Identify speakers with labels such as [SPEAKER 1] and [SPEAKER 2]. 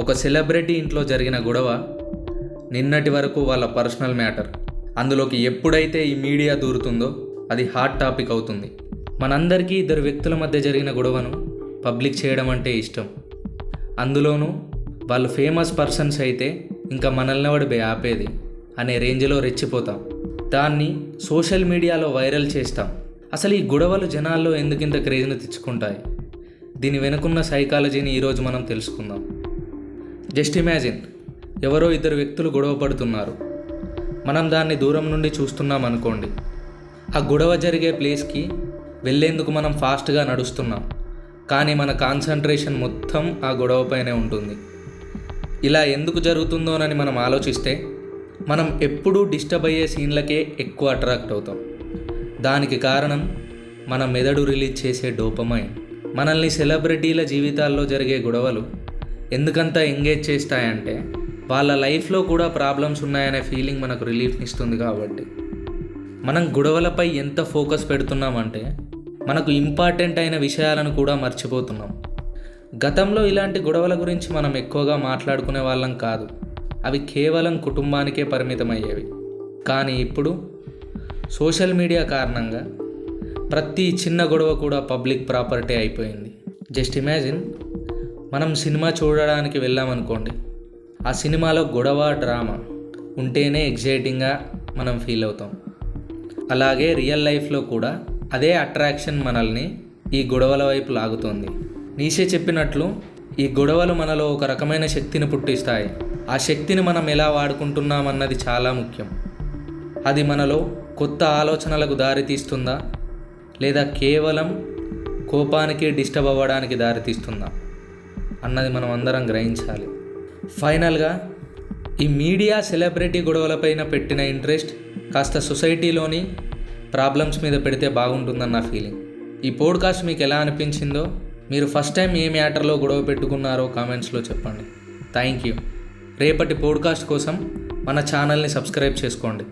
[SPEAKER 1] ఒక సెలబ్రిటీ ఇంట్లో జరిగిన గొడవ నిన్నటి వరకు వాళ్ళ పర్సనల్ మ్యాటర్. అందులోకి ఎప్పుడైతే ఈ మీడియా దూరుతుందో అది హాట్ టాపిక్ అవుతుంది. మనందరికీ ఇద్దరు వ్యక్తుల మధ్య జరిగిన గొడవను పబ్లిక్ చేయడం అంటే ఇష్టం. అందులోనూ వాళ్ళు ఫేమస్ పర్సన్స్ అయితే ఇంకా మనల్ని ఎవడు ఆపేది అనే రేంజ్లో రెచ్చిపోతాం. దాన్ని సోషల్ మీడియాలో వైరల్ చేస్తాం. అసలు ఈ గొడవలు జనాల్లో ఎందుకింత క్రేజ్ను తెచ్చుకుంటాయి? దీని వెనుకున్న సైకాలజీని ఈరోజు మనం తెలుసుకుందాం. జస్ట్ ఇమాజిన్ ఎవరో ఇద్దరు వ్యక్తులు గొడవ పడుతున్నారు. మనం దాన్ని దూరం నుండి చూస్తున్నాం అనుకోండి. ఆ గొడవ జరిగే ప్లేస్కి వెళ్ళేందుకు మనం ఫాస్ట్గా నడుస్తున్నాం. కానీ మన కాన్సన్ట్రేషన్ మొత్తం ఆ గొడవపైనే ఉంటుంది. ఇలా ఎందుకు జరుగుతుందోనని మనం ఆలోచిస్తే మనం ఎప్పుడూ డిస్టర్బ్ అయ్యే సీన్లకే ఎక్కువ అట్రాక్ట్ అవుతాం. దానికి కారణం మన మెదడు రిలీజ్ చేసే డోపమైన్. మనల్ని సెలబ్రిటీల జీవితాల్లో జరిగే గొడవలు ఎందుకంత ఎంగేజ్ చేస్తాయంటే వాళ్ళ లైఫ్లో కూడా ప్రాబ్లమ్స్ ఉన్నాయనే ఫీలింగ్ మనకు రిలీఫ్ని ఇస్తుంది కాబట్టి. మనం గొడవలపై ఎంత ఫోకస్ పెడుతున్నామంటే మనకు ఇంపార్టెంట్ అయిన విషయాలను కూడా మర్చిపోతున్నాం. గతంలో ఇలాంటి గొడవల గురించి మనం ఎక్కువగా మాట్లాడుకునే వాళ్ళం కాదు. అవి కేవలం కుటుంబానికే పరిమితమయ్యేవి. కానీ ఇప్పుడు సోషల్ మీడియా కారణంగా ప్రతి చిన్న గొడవ కూడా పబ్లిక్ ప్రాపర్టీ అయిపోయింది. జస్ట్ ఇమాజిన్ మనం సినిమా చూడడానికి వెళ్ళామనుకోండి ఆ సినిమాలో గొడవ డ్రామా ఉంటేనే ఎగ్జైటింగ్గా మనం ఫీల్ అవుతాం. అలాగే రియల్ లైఫ్లో కూడా అదే అట్రాక్షన్ మనల్ని ఈ గొడవల వైపు లాగుతోంది. నీషే చెప్పినట్లు ఈ గొడవలు మనలో ఒక రకమైన శక్తిని పుట్టిస్తాయి. ఆ శక్తిని మనం ఎలా వాడుకుంటున్నామన్నది చాలా ముఖ్యం. అది మనలో కొత్త ఆలోచనలకు దారితీస్తుందా? లేదా కేవలం కోపానికి డిస్టర్బ్ అవ్వడానికి దారితీస్తుందా? అన్నది మనం అందరం గ్రహించాలి. ఫైనల్గా ఈ మీడియా సెలబ్రిటీ గొడవలపైన పెట్టిన ఇంట్రెస్ట్ కాస్త సొసైటీలోని ప్రాబ్లమ్స్ మీద పెడితే బాగుంటుందన్న నా ఫీలింగ్. ఈ పోడ్కాస్ట్ మీకు ఎలా అనిపించిందో మీరు ఫస్ట్ టైం ఏ మ్యాటర్లో గొడవ పెట్టుకున్నారో కామెంట్స్లో చెప్పండి. Thank you. రేపటి పోడ్కాస్ట్ కోసం మన ఛానల్ని సబ్స్క్రైబ్ చేసుకోండి.